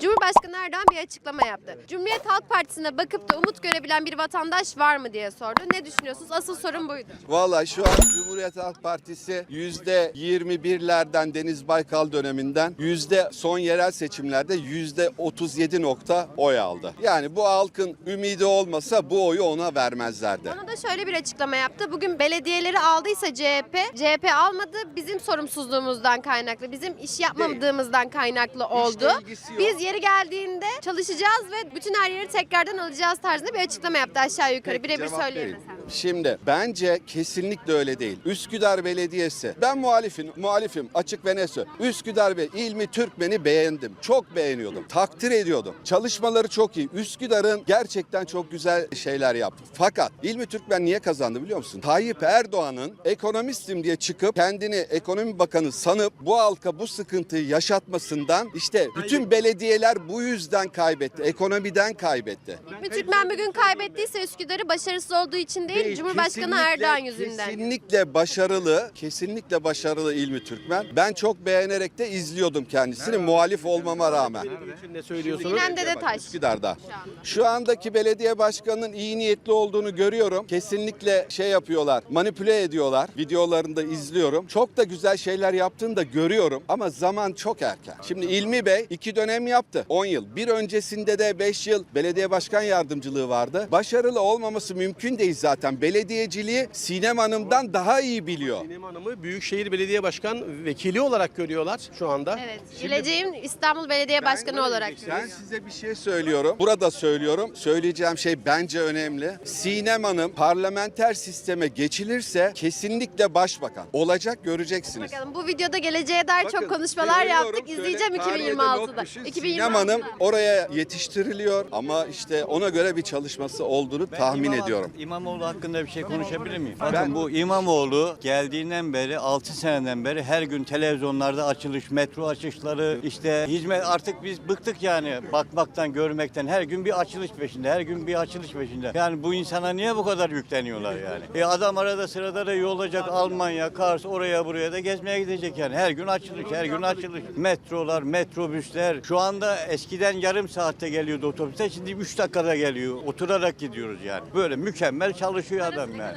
Cumhurbaşkanı Erdoğan bir açıklama yaptı. Cumhuriyet Halk Partisi'ne bakıp da umut görebilen bir vatandaş var mı diye sordu. Ne düşünüyorsunuz? Asıl sorun buydu. Vallahi şu an Cumhuriyet Halk Partisi yüzde 21'lerden Deniz Baykal döneminden yüzde son yerel seçimlerde yüzde 37 nokta oy aldı. Yani bu halkın ümidi olmasa bu oyu ona vermezlerdi. Ona da şöyle bir açıklama yaptı. Bugün belediyeleri aldıysa CHP, CHP almadı bizim sorumsuzluğumuzdan kaynaklı, bizim iş yapmadığımızdan kaynaklı oldu. Biz yeri geldiğinde çalışacağız ve bütün her yeri tekrardan alacağız tarzında bir açıklama yaptı aşağı yukarı. Birebir sen. Şimdi bence kesinlikle öyle değil. Üsküdar Belediyesi. Ben muhalifim, muhalifim açık ve net söylüyorum. Üsküdar ve İlmi Türkmen'i beğendim. Çok beğeniyordum. Takdir ediyordum. Çalışmaları çok iyi. Üsküdar'ın gerçekten çok güzel şeyler yaptı. Fakat İlmi Türkmen niye kazandı biliyor musun? Tayyip Erdoğan'ın ekonomistim diye çıkıp kendini ekonomi bakanı sanıp bu halka bu sıkıntıyı yaşatmasından işte bütün belediyeler bu yüzden kaybetti. Ekonomiden kaybetti. Bir Türkmen bugün kaybettiyse Üsküdar'ı başarısız olduğu için değil, Değil, Cumhurbaşkanı Erdoğan yüzünden. Kesinlikle başarılı, kesinlikle başarılı İlmi Türkmen. Ben çok beğenerek de izliyordum kendisini muhalif olmama rağmen. için ne söylüyorsunuz? İnan Dedetaş. Üsküdar'da. Şu andaki belediye başkanının iyi niyetli olduğunu görüyorum. Kesinlikle şey yapıyorlar, manipüle ediyorlar. Videolarında izliyorum. Çok da güzel şeyler yaptığını da görüyorum ama zaman çok erken. Şimdi İlmi Bey iki dönem yaptı. 10 yıl. Bir öncesinde de 5 yıl belediye başkan yardımcılığı vardı. Başarılı olmaması mümkün değil zaten. Belediyeciliği Sinem Hanım'dan daha iyi biliyor. Sinem Hanım'ı Büyükşehir Belediye Başkan vekili olarak görüyorlar şu anda. Evet. Geleceğin İstanbul Belediye Başkanı olarak. Ben size bir şey söylüyorum. Burada söylüyorum. Söyleyeceğim şey bence önemli. Sinem Hanım parlamenter sisteme geçilirse kesinlikle başbakan. Olacak göreceksiniz. Bakalım bu videoda geleceğe dair Bakın, çok konuşmalar söylüyorum, yaptık. İzleyeceğim tarihe de 2026'da. not düşün. 2026'da. Sinem Hanım oraya yetiştiriliyor ama işte ona göre bir çalışması olduğunu Ben tahmin İmam- ediyorum. İmamoğlu hakkında bir şey konuşabilir miyim? Bakın bu İmamoğlu geldiğinden beri 6 seneden beri her gün televizyonlarda açılış, metro açışları, işte hizmet artık biz bıktık yani bakmaktan, görmekten. Her gün bir açılış peşinde, her gün bir açılış peşinde. Yani bu insana niye bu kadar yükleniyorlar yani? E adam arada sırada da olacak Almanya, Kars, oraya buraya da gezmeye gidecek yani. Her gün açılış, her gün açılış. Metrolar, metrobüsler. Şu anda eskiden yarım saatte geliyordu otobüsler, şimdi 3 dakikada geliyor. Oturarak gidiyoruz yani. Böyle mükemmel çalışıyor adam yani.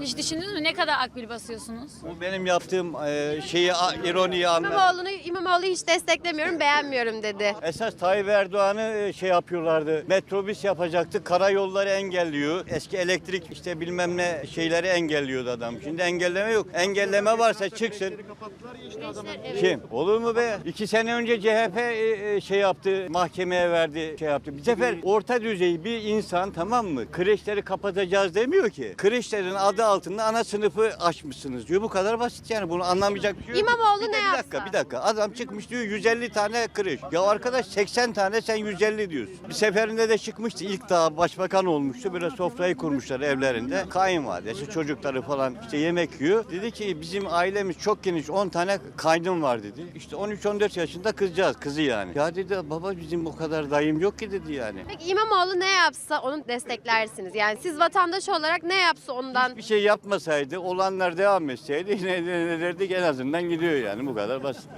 Hiç düşündünüz mü ne kadar akbil basıyorsunuz? Bu benim yaptığım e, şeyi a- ironiyi anlar. İmamoğlu'nu İmamoğlu hiç desteklemiyorum, beğenmiyorum dedi. Esas Tayyip Erdoğan'ı e, şey yapıyorlardı. Metrobüs yapacaktı. Karayolları engelliyor. Eski elektrik işte bilmem ne şeyleri engelliyordu adam. Şimdi engelleme yok. Engelleme varsa çıksın. Kim? Olur mu be? İki sene önce CHP e, e, şey yaptı. Mahkemeye verdi şey yaptı. Bir sefer orta düzey bir insan tamam mı? Kreşleri kapatacağız demiyor ki. Kreşlerin adı altında ana sınıfı açmışsınız diyor. Bu kadar basit yani. Bunu anlamayacak bir şey yok. İmamoğlu Bir de ne Bir dakika yapsa? bir dakika. Adam çıkmış diyor 150 tane kreş. Ya arkadaş 80 tane sen 150 diyorsun. Bir seferinde de çıkmıştı. İlk daha başbakan olmuştu. Böyle sofrayı kurmuşlar evlerinde. Kayınvalidesi çocukları falan işte yemek yiyor. Dedi ki bizim ailemiz çok geniş 10 tane kaynım var dedi. İşte 13-14 yaşında kızcağız kızı yani. Ya dedi baba bizim o kadar dayım yok ki dedi yani. Peki İmamoğlu ne yapsa onu desteklersiniz. Yani siz vatandaş olarak ne yapsa ondan Bir şey yapmasaydı, olanlar devam etseydi yine ne derdik en azından gidiyor yani bu kadar basit.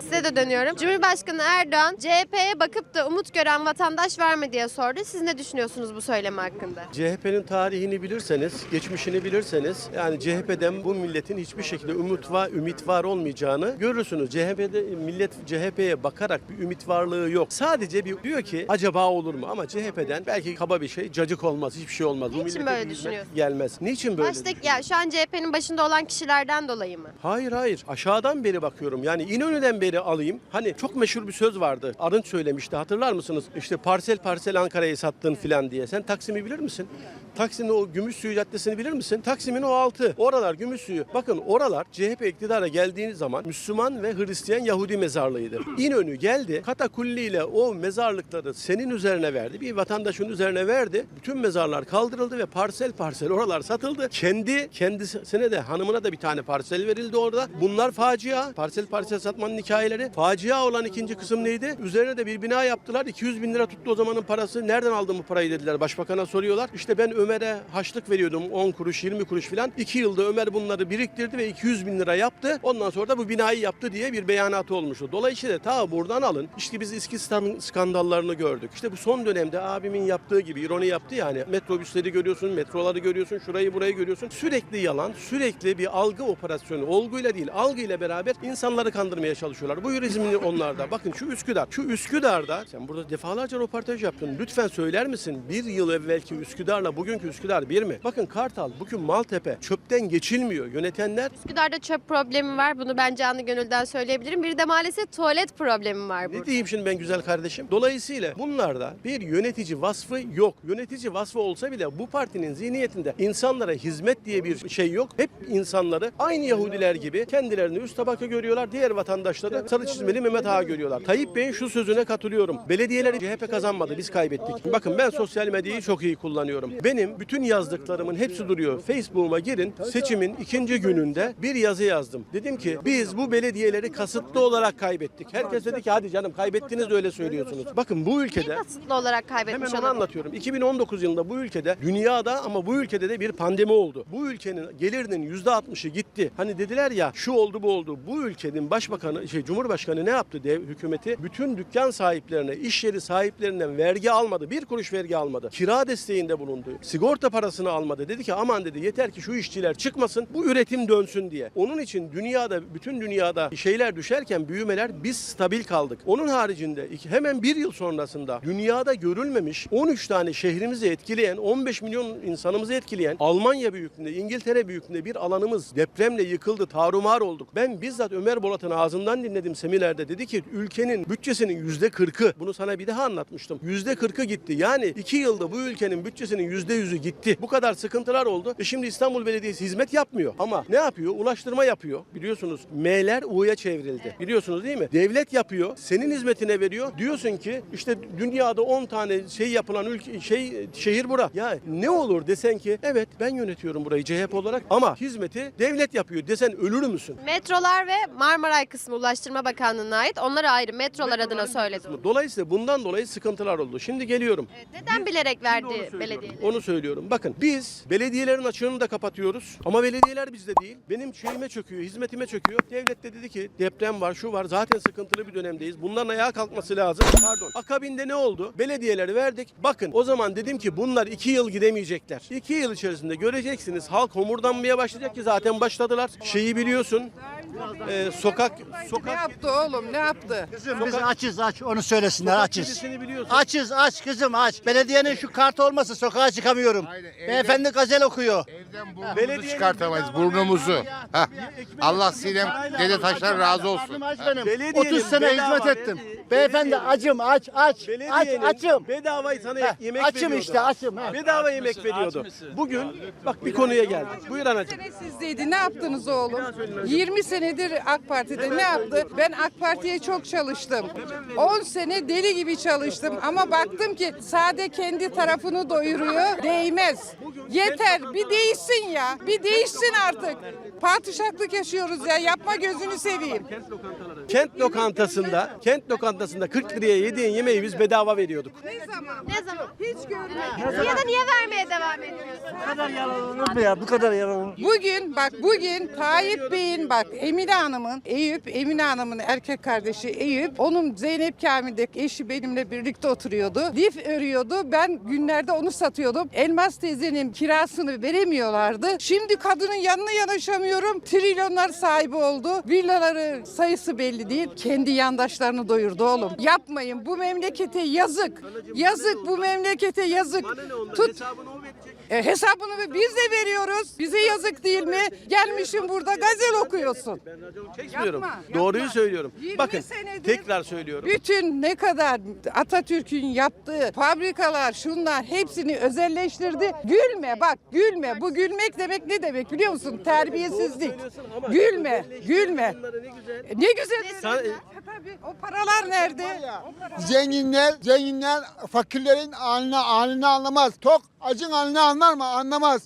size de dönüyorum. Cumhurbaşkanı Erdoğan CHP'ye bakıp da umut gören vatandaş var mı diye sordu. Siz ne düşünüyorsunuz bu söylemi hakkında? CHP'nin tarihini bilirseniz, geçmişini bilirseniz yani CHP'den bu milletin hiçbir şekilde umut var, ümit var olmayacağını görürsünüz. CHP'de millet CHP'ye bakarak bir ümit varlığı yok. Sadece bir diyor ki acaba olur mu? Ama CHP'den belki kaba bir şey, cacık olmaz, hiçbir şey olmaz. bu Niçin millete böyle bir hizmet düşünüyorsun? Gelmez. Niçin böyle? Baştaki ya şu an CHP'nin başında olan kişilerden dolayı mı? Hayır hayır aşağıdan beri bakıyorum yani İnönü'den beri alayım. Hani çok meşhur bir söz vardı Arınç söylemişti hatırlar mısınız? İşte parsel parsel Ankara'yı sattın filan diye. Sen Taksim'i bilir misin? Taksim'in o Gümüşsuyu Caddesi'ni bilir misin? Taksim'in o altı. Oralar Gümüşsuyu. Bakın oralar CHP iktidara geldiğiniz zaman Müslüman ve Hristiyan Yahudi mezarlığıydı. İnönü geldi katakulliyle o mezarlıkları senin üzerine verdi. Bir vatandaşın üzerine verdi. Bütün mezarlar kaldırıldı ve parsel parsel oralar satıldı. Kendi kendisine de hanımına da bir tane parsel verildi orada. Bunlar facia. Parsel parsel satmanın hikayeleri. Facia olan ikinci kısım neydi? Üzerine de bir bina yaptılar. 200 bin lira tuttu o zamanın parası. Nereden aldın bu parayı dediler. Başbakan'a soruyorlar. İşte ben Ömer'e haçlık veriyordum 10 kuruş 20 kuruş filan. 2 yılda Ömer bunları biriktirdi ve 200 bin lira yaptı. Ondan sonra da bu binayı yaptı diye bir beyanatı olmuştu. Dolayısıyla ta buradan alın. İşte biz İskistan skandallarını gördük. İşte bu son dönemde abimin yaptığı gibi ironi yaptı yani. Metrobüsleri görüyorsun, metroları görüyorsun, şurayı burayı görüyorsun. Sürekli yalan, sürekli bir algı operasyonu. Olguyla değil, algıyla beraber insanları kandırmaya çalışıyorlar. Bu yürizmini onlarda. Bakın şu Üsküdar. Şu Üsküdar'da sen burada defalarca röportaj yaptın. Lütfen söyler misin? Bir yıl evvelki Üsküdar'la bugünkü Üsküdar bir mi? Bakın Kartal, bugün Maltepe çöpten geçilmiyor. Yönetenler Üsküdar'da çöp problemi var. Bunu ben canı gönülden söyleyebilirim. Bir de maalesef tuvalet problemi var Ne burada. diyeyim şimdi ben güzel kardeşim? Dolayısıyla bunlarda bir yönetici vasfı yok. Yönetici vasfı olsa bile bu partinin zihniyetinde insanlara hizmet diye bir şey yok. Hep insanları aynı Yahudiler gibi kendilerini üst tabaka görüyorlar. Diğer vatandaşları sarı çizmeli Mehmet Ağa görüyorlar. Tayyip Bey'in şu sözüne katılıyorum. Belediyeleri CHP kazanmadı. Biz kaybettik. Bakın ben sosyal medyayı çok iyi kullanıyorum. Benim bütün yazdıklarımın hepsi duruyor. Facebook'uma girin. Seçimin ikinci gününde bir yazı yazdım. Dedim ki biz bu belediyeleri kasıtlı olarak kaybettik. Herkes dedi ki hadi canım kaybettiniz de öyle söylüyorsunuz. Bakın bu ülkede Kasıtlı olarak Hemen kaybetmiş onu olabilir. anlatıyorum. 2019 yılında bu ülkede, dünyada ama bu ülkede de bir pandemi oldu. Bu ülkenin gelirinin %60'ı gitti. Hani dediler ya şu oldu bu oldu. Bu ülkenin başbakanı, şey Cumhurbaşkanı ne yaptı dev hükümeti? Bütün dükkan sahiplerine, iş yeri sahiplerinden vergi almadı. Bir kuruş vergi almadı. Kira desteğinde bulundu. Sigorta parasını almadı. Dedi ki aman dedi yeter ki şu işçiler çıkmasın. Bu üretim dönsün diye. Onun için dünyada, bütün dünyada şeyler düşerken büyümeler biz stabil kaldık. Onun haricinde hemen bir yıl sonrasında dünyada görülmemiş 13 tane şehrimizi etkileyen 15 milyon insanımızı etkileyen Almanya büyüklüğünde İngiltere büyüklüğünde bir alanımız depremle yıkıldı tarumar olduk. Ben bizzat Ömer Bolat'ın ağzından dinledim seminerde dedi ki ülkenin bütçesinin yüzde 40'ı bunu sana bir daha anlatmıştım. Yüzde 40'ı gitti. Yani iki yılda bu ülkenin bütçesinin yüzde yüzü gitti. Bu kadar sıkıntılar oldu. E şimdi İstanbul Belediyesi hizmet yapmıyor. Ama ne yapıyor? Ulaştırma yapıyor. Biliyorsunuz M'ler U'ya çevrildi. Biliyorsunuz değil mi? Devlet yapıyor. Senin hizmetine veriyor. Diyorsun ki işte dünyada 10 tane şey yapılan ülke şey şehir bura. Ya ne olur desen ki evet ben yönetiyorum burayı CHP olarak ama hizmeti devlet yapıyor desen ölür müsün? Metrolar ve Marmaray kısmı Ulaştırma Bakanlığı'na ait. Onları ayrı metrolar adına söyledim. Dolayısıyla bundan dolayı sıkıntılar oldu. Şimdi geliyorum. Evet, neden bilerek verdi belediye? Onu söylüyorum. Bakın biz belediyelerin açığını da kapatıyoruz. Ama belediyeler bizde değil. Benim şeyime çöküyor, hizmetime çöküyor. Devlet de dedi ki deprem var, şu var. Zaten sıkıntılı bir dönemdeyiz. Bunların ayağa kalkması lazım. Pardon. Akabinde ne oldu? Belediyeleri verdik. Bakın o zaman dedim ki bunlar iki yıl gidemeyecekler. İki yıl içerisinde göreceksiniz. Halk homurdanmaya başlayacak ki zaten başladılar. Şeyi biliyorsun. E, sokak Ne sokak yaptı oğlum ne yaptı? Kızım biz açız aç onu söylesinler sokak açız. kedisini biliyorsun. Açız aç kızım aç. Belediyenin şu kartı olmasa sokağa çıkamıyorum. Aynen, evden- Beyefendi gazel okuyor. Evden burnumuzu Belediyenin çıkartamayız, burnumuzu. Hah. Allah Sinem Dede. Taşlar razı olsun. Aç benim. Belediyenin 30 sene bedava hizmet ettim. Beyefendi acım aç aç. Aç Belediyenin açım. bedava sana Heh, yemek açım veriyordu. işte açım. heh. Bedava yemek veriyordu. Bugün bak bir konuya geldik. Buyur anacığım. Sizdeydi ne yaptınız oğlum? 20 senedir AK Parti'de ne yaptı? Ben AK Parti'ye çok çalıştım. 10 sene deli gibi çalıştım ama baktım ki sade kendi tarafını doyuruyor. Değmez. Yeter bir değişsin ya. Bir değişsin artık. Padişahlık yaşıyoruz ya. Yapma gözünü seveyim. Kent lokantasında, kent lokantasında 40 liraya yediğin yemeği biz bedava veriyorduk. Ne zaman? Ne zaman? Hiç görmedim. Ya da niye vermeye devam ediyorsun? Bu kadar yalanılır mı ya? Bu kadar yalanılır. Bugün bak bugün Tayyip Bey'in bak Emine Hanım'ın Eyüp Emine Hanım'ın erkek kardeşi Eyüp onun Zeynep Kamil'deki eşi benimle birlikte oturuyordu. Lif örüyordu. Ben günlerde onu satıyordum. Elmas teyzenin kirasını veremiyorlardı. Şimdi kadının yanına yanaşamıyorum. Trilyonlar sahibi oldu. Villaları sayısı belli değil. Kendi yandaşlarını doyurdu oğlum. Yapmayın. Bu memlekete yazık. Yazık bu memlekete yazık. Tut e, hesabını biz de veriyoruz. Bize yazık değil mi? Gelmişim burada gazel okuyorsun. Ben çekmiyorum. Yapma, Doğruyu söylüyorum. 20 Bakın senedir- tekrar söylüyorum. Bütün ne kadar Atatürk'ün yaptığı fabrikalar şunlar hepsini özelleştirdi. Gülme bak gülme. Bu gülmek demek ne demek biliyor musun? Terbiyesizlik. Gülme, gülme. E, Ne güzel. Sen- Tabii o paralar nerede? Zenginler, zenginler fakirlerin halini, halini anlamaz. Tok acın halini anlar mı? Anlamaz.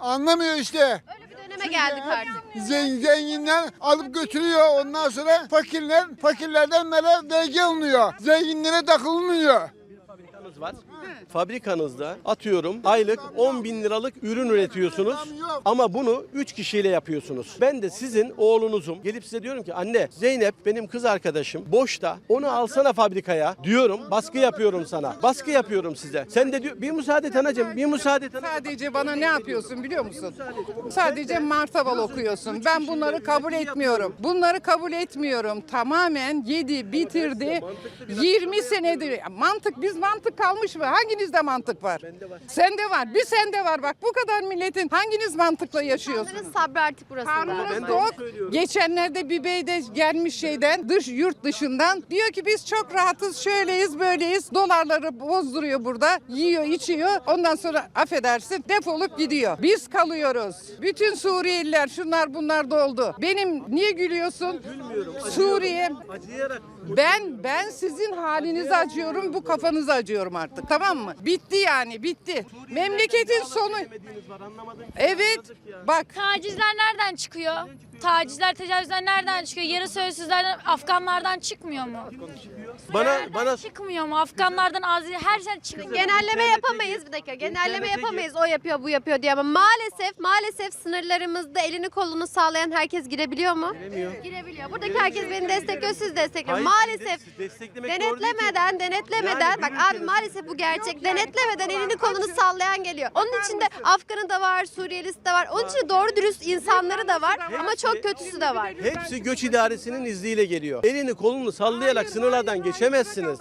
Anlamıyor işte. Öyle bir Gündeme geldik artık. Zengin, zenginler alıp götürüyor. Ondan sonra fakirler, fakirlerden böyle vergi alınıyor. Zenginlere takılmıyor. Fabrikanız var. Fabrikanızda atıyorum aylık 10 bin liralık ürün üretiyorsunuz ama bunu 3 kişiyle yapıyorsunuz. Ben de sizin oğlunuzum. Gelip size diyorum ki anne Zeynep benim kız arkadaşım boşta onu alsana fabrikaya diyorum baskı yapıyorum sana. Baskı yapıyorum size. Sen de diyor bir müsaade et anacığım bir müsaade et anacığım. Sadece bana ne yapıyorsun biliyor musun? Sadece martabal okuyorsun. Ben bunları kabul etmiyorum. Bunları kabul etmiyorum. Tamamen yedi, bitirdi. 20 senedir. Mantık, biz mantık kalmış mı? Hanginizde mantık var? Sende var. Bir sende var. Bak bu kadar milletin hanginiz mantıkla yaşıyorsunuz? Onların sabrı artık burası da. Karnımız Ben de tok. onu söylüyorum. Geçenlerde bir bey de gelmiş şeyden dış yurt dışından diyor ki biz çok rahatız şöyleyiz böyleyiz dolarları bozduruyor burada yiyor içiyor ondan sonra affedersin defolup gidiyor. Biz kalıyoruz. Bütün Suriyeliler şunlar bunlar doldu. Benim niye gülüyorsun? Suriye Acıyarak ben ben sizin halinizi acıyorum bu kafanızı acıyorum artık tamam mı? Bitti yani bitti. Memleketin sonu. Evet bak Tacizler nereden çıkıyor? Tacizler, tecavüzler nereden çıkıyor? Yarı sözsüzlerden, Afganlardan çıkmıyor mu? Bana bana Çıkmıyor mu? Afganlardan, Azeri her şey çıkıyor. Genelleme yapamayız bir dakika. Genelleme yapamayız. O yapıyor, bu yapıyor diye ama maalesef maalesef sınırlarımızda elini kolunu sağlayan herkes girebiliyor mu? Giremiyor. Girebiliyor. Buradaki herkes beni destekliyor, siz destekliyor. Hayır, Maalesef siz desteklemek doğru değil ki. denetlemeden, denetlemeden Yani bak bir abi ülkenin- maalesef bu gerçek. Denetlemeden elini kolunu sallayan geliyor. Onun içinde Afganı da var, Suriyelisi de var. Onun içinde doğru dürüst insanları da var ama çok kötüsü de var. Hepsi göç idaresinin izniyle geliyor. Elini kolunu sallayarak sınırlardan geçemezsiniz.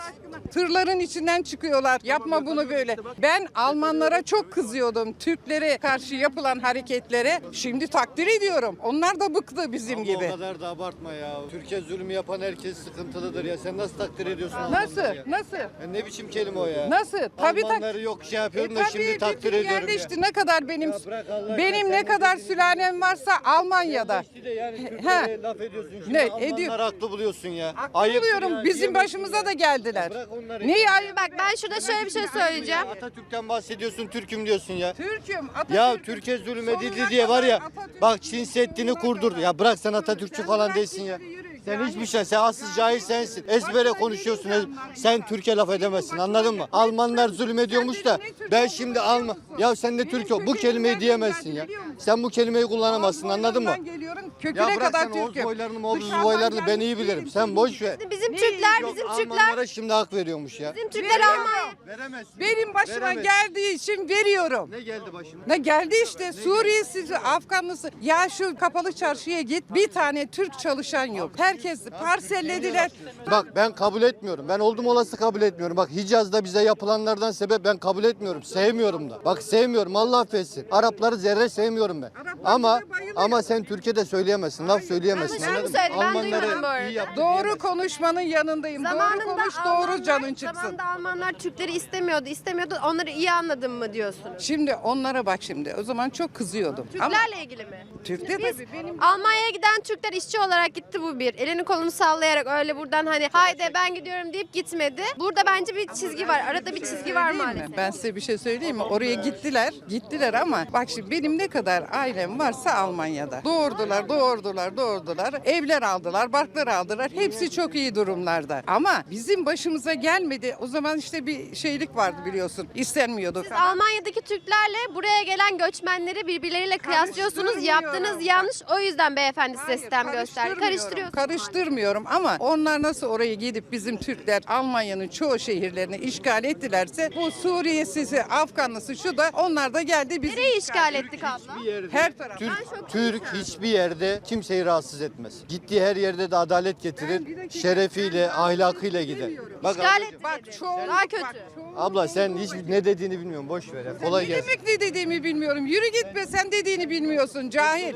Tırların içinden çıkıyorlar. Yapma bunu böyle. Ben Almanlara çok kızıyordum. Türklere karşı yapılan hareketlere. Şimdi takdir ediyorum. Onlar da bıktı bizim gibi. O kadar da abartma ya. Türkiye zulmü yapan herkes sıkıntılıdır ya. Sen nasıl takdir ediyorsun? Nasıl? Almanları ya? Nasıl? Ya ne biçim kelime o ya? Nasıl? Tabii tak. Almanları yok şey yapıyorum E da tabii, şimdi takdir bütün ediyorum yerleşti. ya. Ne kadar benim Ya bırak Allah benim ne sen kadar sülalem varsa Almanya'da. İşte de yani. Türklere laf ediyorsun şimdi. Ne, Almanları ediyor. haklı buluyorsun ya. Haklı Ayıptır buluyorum. ya, Bizim diyemezsin başımıza ya. da geldiler. Bırak onları. Neyi ayıp? Bak ben şurada şöyle bir şey söyleyeceğim. Atatürk'ten bahsediyorsun, Türk'üm diyorsun ya. Türk'üm. Ya Atatürk'üm. Türkiye zulmedildi Sonuna diye var ya. kadar Atatürk- Bak Çin Seddi'ni Sonuna kurdurdu. kadar. Ya bırak sen Atatürkçü Sen falan bırak değilsin ya. yürü. Sen hiçbir şey, sen asıl cahil sensin. Ezbere Başka konuşuyorsun. ez-. Sen Türkiye laf edemezsin anladın mı? Almanlar zulmediyormuş da ben şimdi Alman. Ya sen de Türk ol. Bu kelimeyi diyemezsin ya. Sen bu kelimeyi kullanamazsın anladın mı? Geliyorum. Köküne Ya bırak kadar sen Oğuz Türk'üm. boylarını, Oğuz Dışarıdan boylarını ben gelmiş iyi bilirim. değilim, Sen boş ver. Bizim? Türkler, Yok, bizim Türkler, Almanlara şimdi hak veriyormuş ya. bizim Türkler Almanya. Veremezsin. Benim başıma geldiği için veriyorum. Ne geldi başına? Ne geldi işte Suriyesi, Afganlısı. Ya şu kapalı çarşıya git bir tane Türk çalışan yok. Herkes parsellediler. Bak ben kabul etmiyorum. Ben oldum olası kabul etmiyorum. Bak Hicaz'da bize yapılanlardan sebep ben kabul etmiyorum. Sevmiyorum da. Bak sevmiyorum Allah affetsin. Arapları zerre sevmiyorum ben. Ama ama sen Türkiye'de söyleyemezsin. Laf söyleyemezsin. Anladın mı? söyleyeyim, ben duymadım bu arada. iyi yaptı Doğru diyemezsin. konuşmanın yanındayım. doğru konuş doğru canın çıksın. zamanında Almanlar Türkleri istemiyordu, istemiyordu. Onları iyi anladın mı diyorsun? Şimdi onlara bak şimdi. O zaman çok kızıyordum. Ama Türklerle ilgili mi? Türk'te Biz tabii benim Almanya'ya giden Türkler işçi olarak gitti bu bir. Elini kolunu sallayarak öyle buradan hani haydi ben gidiyorum deyip gitmedi. Burada bence bir çizgi var. Arada bir çizgi var Değil mi? maalesef. Ben size bir şey söyleyeyim mi? Oraya gittiler. Gittiler ama bak şimdi benim ne kadar ailem varsa Almanya'da. Doğurdular, doğurdular, doğurdular. Evler aldılar, barklar aldılar. Hepsi çok iyi durumlarda. Ama bizim başımıza gelmedi. O zaman işte bir şeylik vardı biliyorsun. İstenmiyordu. Siz Almanya'daki Türklerle buraya gelen göçmenleri birbirleriyle kıyaslıyorsunuz. Karıştırmıyorum. Yaptığınız yanlış. O yüzden beyefendi size Hayır, sistem gösterdi. karıştırmıyorum. Karıştırıyorsunuz. Karıştırmıyorum ama onlar nasıl oraya gidip bizim Türkler Almanya'nın çoğu şehirlerini işgal ettilerse bu Suriyesisi, Afganlısı şu da onlar da geldi bizim Nereyi işgal ettik abla? her taraf. Türk, Türk hiçbir yerde kimseyi rahatsız etmez. Gittiği her yerde de adalet Ben bir getirir. dakika, Şerefiyle, ahlakıyla gider. demiyorum. Bak İşgal ablacığım, ettik. Bak çoğunluk Daha kötü. bak, çoğunluk- abla sen hiç ne dediğini bilmiyorum. Boş ver ya. Kolay ne gelsin. demek ne dediğimi bilmiyorum. Yürü git be sen dediğini bilmiyorsun cahil.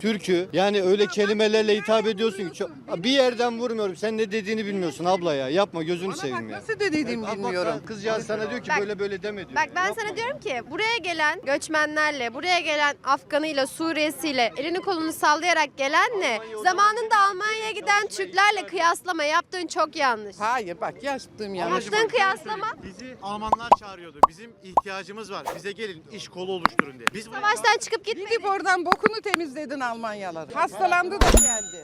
Türk'ü. Yani öyle kelimelerle hitap ediyorsun ki çok- bir yerden vurmuyorum. Sen ne dediğini bilmiyorsun abla ya. Yapma gözünü seveyim ya. Nasıl dediğimi Bak, bak, bilmiyorum. bak, Kızcağız sana diyor ki Bak- böyle böyle deme diyor. Bak ben Yapma. sana diyorum ki buraya gelen göçmenlerle, buraya gelen Afganıyla, Suriyesiyle elini kolunu sallayarak gelenle zamanında Almanya'ya giden Türklerle kıyaslama yaptığın çok yanlış. Hayır bak yaptığım yanlış. Yaptığın kıyaslama Bizi Almanlar çağırıyordu. Bizim ihtiyacımız var. Bize gelin iş kolu oluşturun diye. Biz savaştan çıkıp gitmedin. Gidip oradan bokunu temizledin Almanyaları. Hastalandı da geldi.